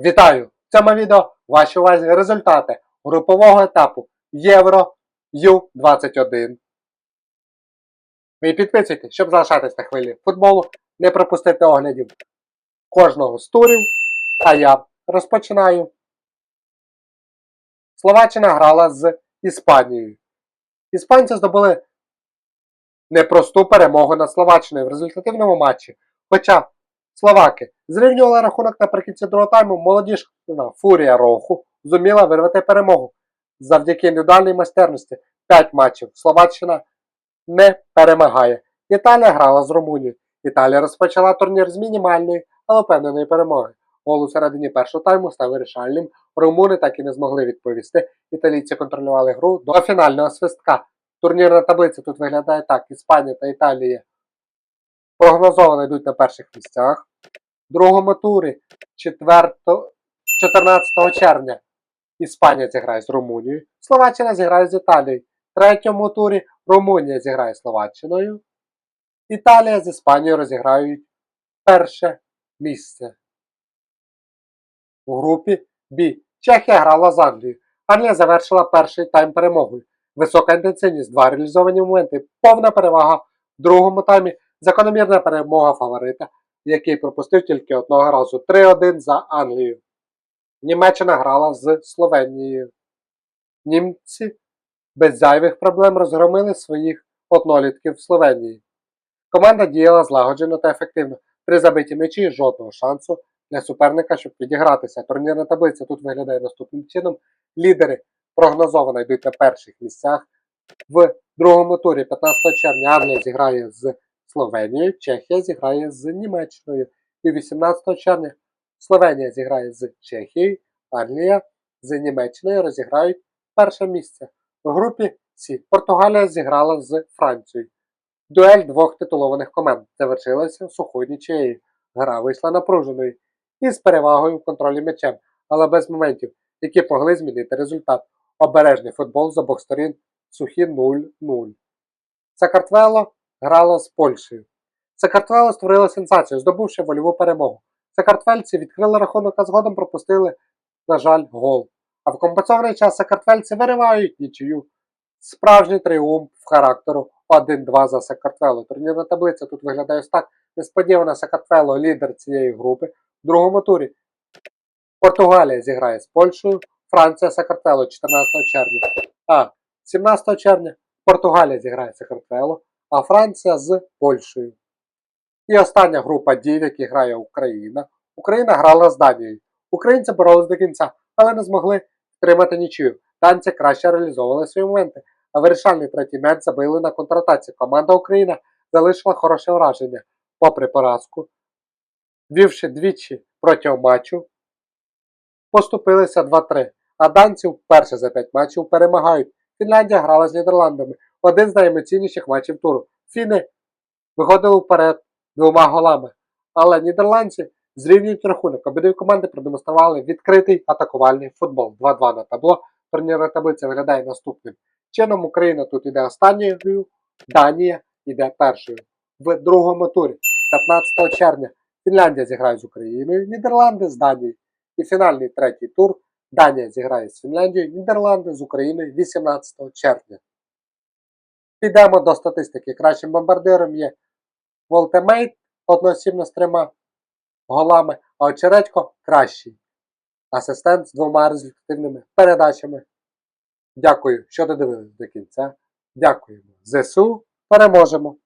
Вітаю! В цьому відео ваші увазі результати групового етапу Євро Ю-21. Ви підписуйтесь, щоб залишатись на хвилі футболу, не пропустити оглядів кожного з турів. А я розпочинаю. Словаччина грала з Іспанією. Іспанці здобули непросту перемогу над Словаччиною в результативному матчі. Хоча словаки зрівнювали рахунок наприкінці другого тайму, молодіжна Фурія Роху зуміла вирвати перемогу. Завдяки індивідуальній майстерності 5 матчів Словаччина не перемагає. Італія грала з Румунією. Італія розпочала турнір з мінімальної, але впевненої перемоги. Гол у середині першого тайму став вирішальним. Румуни так і не змогли відповісти. Італійці контролювали гру до фінального свистка. Турнірна таблиця тут виглядає так: Іспанія та Італія прогнозовано йдуть на перших місцях. В другому турі 4, 14 червня Іспанія зіграє з Румунією. Словаччина зіграє з Італією. В третьому турі Румунія зіграє Словаччиною. Італія з Іспанією розіграють перше місце. У групі Б. Чехія грала з Англією. Англія завершила перший тайм перемогою. Висока інтенсивність, два реалізовані моменти, повна перевага в другому таймі, закономірна перемога фаворита, який пропустив тільки одного разу 3-1 за Англію. Німеччина грала з Словенією. Німці без зайвих проблем розгромили своїх однолітків в Словенії. Команда діяла злагоджено та ефективно. Три забиті м'ячі жодного шансу для суперника, щоб підігратися. Турнірна таблиця тут виглядає наступним чином. Лідери прогнозовано йдуть на перших місцях. В другому турі 15 червня Англія зіграє з Словенією, Чехія зіграє з Німеччиною. І 18 червня Словенія зіграє з Чехією, Англія з Німеччиною розіграють перше місце. У групі С Португалія зіграла з Францією. Дуель двох титулованих команд завершилася сухою нічиєю. Гра вийшла напруженою і з перевагою в контролі м'ячем, але без моментів, які могли змінити результат. Обережний футбол з обох сторін сухі 0-0. Сакартвело грало з Польщею. Сакартвело створило сенсацію, здобувши вольову перемогу. Сакартвельці відкрили рахунок, а згодом пропустили, на жаль, гол. А в компенсований час сакартвельці виривають нічию. Справжній тріумф характеру 1-2 за Сакартвело. Турнірна таблиця тут виглядає ось так. Несподівано Сакартвело лідер цієї групи. В другому турі Португалія зіграє з Польщею, Франція Сакартвело 14 червня. А 17 червня Португалія зіграє Сакартвело, а Франція з Польщею. І остання група дій, в якій грає Україна. Україна грала з Данією. Українці боролись до кінця, але не змогли втримати нічию. Данці краще реалізовували свої моменти, а вирішальний третій м'яч забили на контратаці. Команда України залишила хороше враження, попри поразку, вівши двічі протягом матчу, поступилися 2-3. А данці вперше за 5 матчів перемагають. Фінляндія грала з Нідерландами. Один з найемоційніших матчів туру. Фіни виходили вперед двома голами. Але нідерландці зрівнюють рахунок. Обидві команди продемонстрували відкритий атакувальний футбол. 2-2 на табло. Турнірна таблиця виглядає наступним. Чином Україна тут іде останньою, Данія йде першою. В другому турі 15 червня Фінляндія зіграє з Україною, Нідерланди з Данією. І фінальний третій тур Данія зіграє з Фінляндією, Нідерланди з Україною 18 червня. Підемо до статистики. Кращим бомбардиром є Волтемейт одноосібно з трьома голами, а Очередько кращий. Асистент з двома результативними передачами. Дякую, що додивились до кінця. Дякуємо. ЗСУ переможемо!